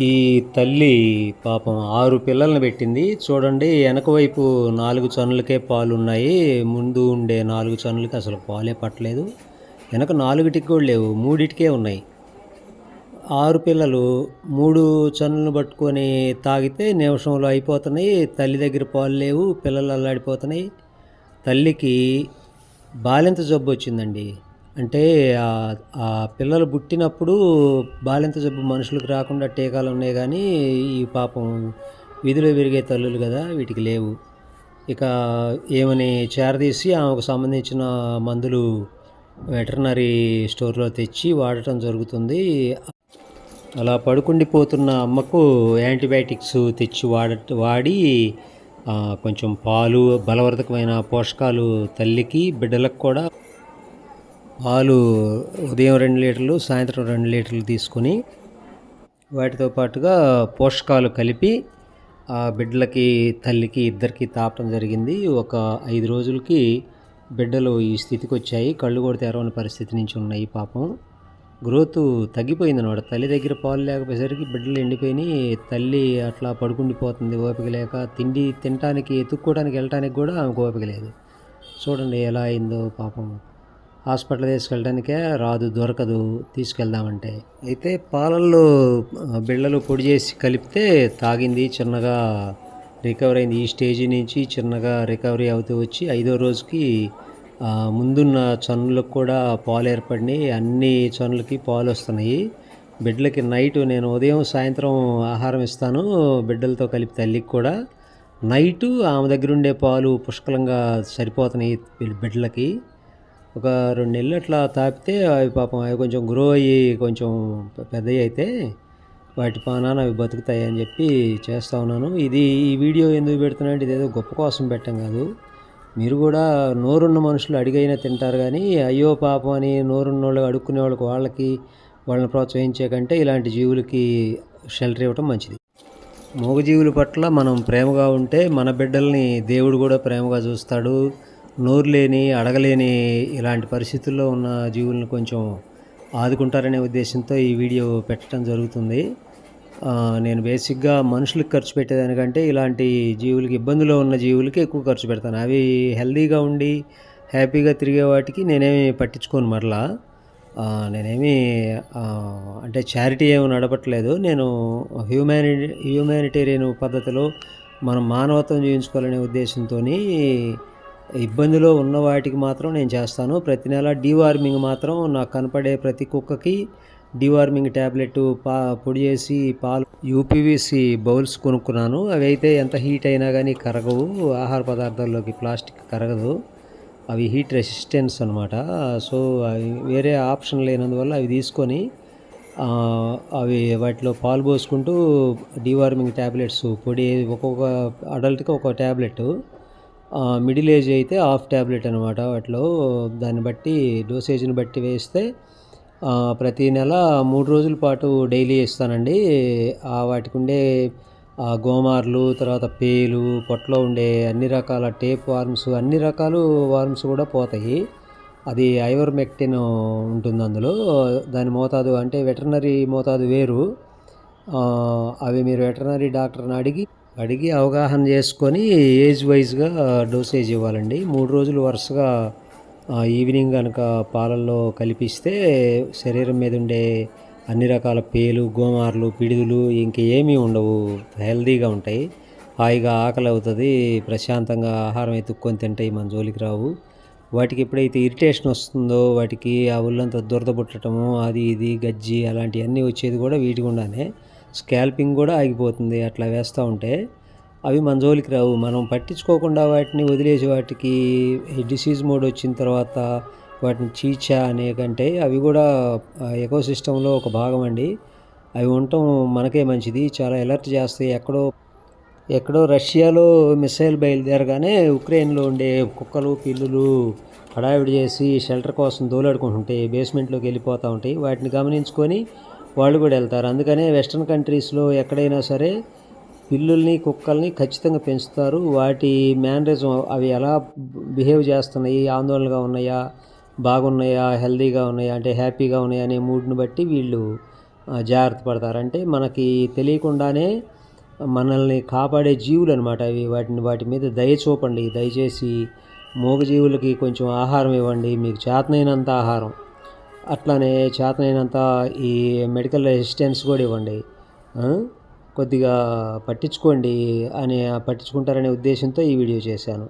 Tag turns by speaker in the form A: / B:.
A: ఈ తల్లి పాపం ఆరు పిల్లల్ని పెట్టింది. చూడండి వెనక వైపు నాలుగు చనులకే పాలు ఉన్నాయి ముందు ఉండే నాలుగు చనులకి అసలు పాలే పట్టలేదు. వెనక నాలుగుటికి కూడా లేవు మూడిటికే ఉన్నాయి. ఆరు పిల్లలు మూడు చనులను పట్టుకొని తాగితే నిమిషంలో అయిపోతున్నాయి. తల్లి దగ్గర పాలు లేవు పిల్లలు అల్లాడిపోతున్నాయి. తల్లికి బాలింత జబ్బు వచ్చిందండి. అంటే ఆ- పిల్లలు పుట్టినప్పుడు బాలింత జబ్బు మనుషులకు రాకుండా టీకాలు ఉన్నాయి కానీ ఈ పాపం వీధిలో పెరిగే తల్లులు కదా వీటికి లేవు. ఇక ఏమని చేరదీసి ఆమెకు సంబంధించిన మందులు వెటర్నరీ స్టోర్లో తెచ్చి వాడటం జరుగుతుంది. అలా పడుకుండిపోతున్న అమ్మకు యాంటీబయాటిక్స్ తెచ్చి వాడ వాడి కొంచెం పాలు బలవర్ధకమైన పోషకాలు తల్లికి బిడ్డలకు కూడా పాలు ఉదయం రెండు లీటర్లు సాయంత్రం రెండు లీటర్లు తీసుకొని వాటితో పాటుగా పోషకాలు కలిపి ఆ బిడ్డలకి తల్లికి ఇద్దరికి తాపడం జరిగింది. ఒక ఐదు రోజులకి బిడ్డలు ఈ స్థితికి వచ్చాయి. కళ్ళు కూడా తెరవని పరిస్థితి నుంచి ఉన్నాయి పాపం. గ్రోత్ తగ్గిపోయింది అనమాట. తల్లి దగ్గర పాలు లేకపోయేసరికి బిడ్డలు ఎండిపోయినాయి. తల్లి అట్లా పడుకుండిపోతుంది ఓపిక లేక తిండి తినటానికి ఎత్తుక్కోవడానికి వెళ్ళటానికి కూడా ఆమెకు ఓపిక లేదు. చూడండి ఎలా అయిందో పాపం. హాస్పిటల్ తీసుకెళ్ళడానికే రాదు దొరకదు తీసుకెళ్దామంటే. అయితే పాలల్లో బిళ్ళలు పొడి చేసి కలిపితే తాగింది చిన్నగా రికవర్ అయింది. ఈ స్టేజ్ నుంచి చిన్నగా రికవరీ అవుతూ వచ్చి ఐదో రోజుకి ముందున్న చనులకు కూడా పాలు ఏర్పడినాయి. అన్ని చనులకి పాలు వస్తున్నాయి. బిడ్డలకి నైట్ నేను ఉదయం సాయంత్రం ఆహారం ఇస్తాను బిడ్డలతో కలిపి తల్లికి కూడా. నైటు ఆమె దగ్గర ఉండే పాలు పుష్కలంగా సరిపోతున్నాయి బిడ్డలకి. ఒక రెండు నెలలు అట్లా తాపితే అవి పాపం అవి కొంచెం గ్రో అయ్యి కొంచెం పెద్దవి అయితే వాటి పానాన అవి బతుకుతాయి అని చెప్పి చేస్తూ ఉన్నాను. ఇది ఈ వీడియో ఎందుకు పెడుతున్నా అంటే ఇదేదో గొప్ప కోసం పెట్టాం కాదు. మీరు కూడా నోరున్న మనుషులు అడిగైనా తింటారు కానీ అయ్యో పాపం అని నోరున్న వాళ్ళు అడుక్కునే వాళ్ళకి వాళ్ళకి వాళ్ళని ప్రోత్సహించే కంటే ఇలాంటి జీవులకి షెల్టర్ ఇవ్వటం మంచిది. మూగజీవుల పట్ల మనం ప్రేమగా ఉంటే మన బిడ్డల్ని దేవుడు కూడా ప్రేమగా చూస్తాడు. నోరు లేని అడగలేని ఇలాంటి పరిస్థితుల్లో ఉన్న జీవులను కొంచెం ఆదుకుంటారనే ఉద్దేశంతో ఈ వీడియో పెట్టడం జరుగుతుంది. నేను బేసిక్గా మనుషులకు ఖర్చు పెట్టేదానికంటే ఇలాంటి జీవులకి ఇబ్బందులో ఉన్న జీవులకి ఎక్కువ ఖర్చు పెడతాను. అవి హెల్దీగా ఉండి హ్యాపీగా తిరిగే వాటికి నేనేమి పట్టించుకోను మరలా. నేనేమి అంటే చారిటీ ఏమి నడపట్లేదు. నేను హ్యూమాని హ్యూమానిటేరియన్ పద్ధతిలో మనం మానవత్వం జీవించుకోవాలనే ఉద్దేశంతో ఇబ్బందిలో ఉన్న వాటికి మాత్రం నేను చేస్తాను. ప్రతి నెల డీవార్మింగ్ మాత్రం నాకు కనపడే ప్రతి కుక్కకి డీవార్మింగ్ ట్యాబ్లెట్ పా పొడి చేసి పాలు యూపీవీసీ బౌల్స్ కొనుక్కున్నాను. అవి అయితే ఎంత హీట్ అయినా కానీ కరగవు. ఆహార పదార్థాల్లోకి ప్లాస్టిక్ కరగదు. అవి హీట్ రెసిస్టెన్స్ అనమాట సో అవి వేరే ఆప్షన్ లేనందువల్ల అవి తీసుకొని అవి వాటిలో పాలు పోసుకుంటూ డీవార్మింగ్ ట్యాబ్లెట్స్ పొడి ఒక్కొక్క అడల్ట్కి ఒక ట్యాబ్లెట్ మిడిల్ ఏజ్ అయితే హాఫ్ ట్యాబ్లెట్ అనమాట వాటిలో. దాన్ని బట్టి డోసేజ్ని బట్టి వేస్తే ప్రతీ ప్రతి నెల మూడు రోజుల పాటు డైలీ ఇస్తానండి వాటికి ఉండే గోమార్లు తర్వాత పేలు పొట్టలో ఉండే అన్ని రకాల టేప్ వార్మ్స్ అన్ని రకాలు వార్మ్స్ కూడా పోతాయి. అది ఐవర్మెక్టిన్ ఉంటుంది అందులో. దాని మోతాదు అంటే వెటర్నరీ మోతాదు వేరు. అవి మీరు వెటర్నరీ డాక్టర్ని అడిగి అడిగి అవగాహన చేసుకొని ఏజ్ వైజ్గా డోసేజ్ ఇవ్వాలండి. మూడు రోజులు వరుసగా ఈవినింగ్ కనుక పాలల్లో కలిపిస్తే శరీరం మీద ఉండే అన్ని రకాల పేలు గోమార్లు పిడుగులు ఇంకేమీ ఉండవు. హెల్తీగా ఉంటాయి. హాయిగా ఆకలి అవుతుంది. ప్రశాంతంగా ఆహారం ఎత్తుక్కొని తింటాయి మన జోలికి రావు. వాటికి ఎప్పుడైతే ఇరిటేషన్ వస్తుందో వాటికి ఆ ఒళ్ళంతా దురద పుట్టడము అది ఇది గజ్జి అలాంటివన్నీ వచ్చేది కూడా వీటి గుండానే స్కాల్పింగ్ కూడా ఆగిపోతుంది. అట్లా వేస్తూ ఉంటే అవి మన జోలికి రావు. మనం పట్టించుకోకుండా వాటిని వదిలేసి వాటికి డిసీజ్ మోడ్ వచ్చిన తర్వాత వాటిని చీచా అనే కంటే అవి కూడా ఎకో సిస్టంలో ఒక భాగం అండి. అవి ఉండటం మనకే మంచిది. చాలా అలర్ట్ చేస్తాయి. ఎక్కడో ఎక్కడో రష్యాలో మిసైల్ బయలుదేరగానే ఉక్రెయిన్లో ఉండే కుక్కలు పిల్లులు హడావిడి చేసి షెల్టర్ కోసం దోలాడుకుంటుంటాయి. బేస్మెంట్లోకి వెళ్ళిపోతూ ఉంటాయి. వాటిని గమనించుకొని వాళ్ళు కూడా వెళ్తారు. అందుకనే వెస్ట్రన్ కంట్రీస్లో ఎక్కడైనా సరే పిల్లుల్ని కుక్కల్ని ఖచ్చితంగా పెంచుతారు. వాటి మేనరిజం అవి ఎలా బిహేవ్ చేస్తున్నాయి? ఆందోళనగా ఉన్నాయా? బాగున్నాయా? హెల్తీగా ఉన్నాయా? అంటే హ్యాపీగా ఉన్నాయా అనే మూడ్ని బట్టి వీళ్ళు జాగ్రత్త పడతారు. అంటే మనకి తెలియకుండానే మనల్ని కాపాడే జీవులు అనమాట అవి. వాటిని వాటి మీద దయ చూపండి. దయచేసి మూగజీవులకి కొంచెం ఆహారం ఇవ్వండి. మీకు చేతనైనంత ఆహారం. అట్లానే చేతనైనంత ఈ మెడికల్ అసిస్టెన్స్ కూడా ఇవ్వండి. కొద్దిగా పట్టించుకోండి అని పట్టించుకుంటారనే ఉద్దేశంతో ఈ వీడియో చేశాను.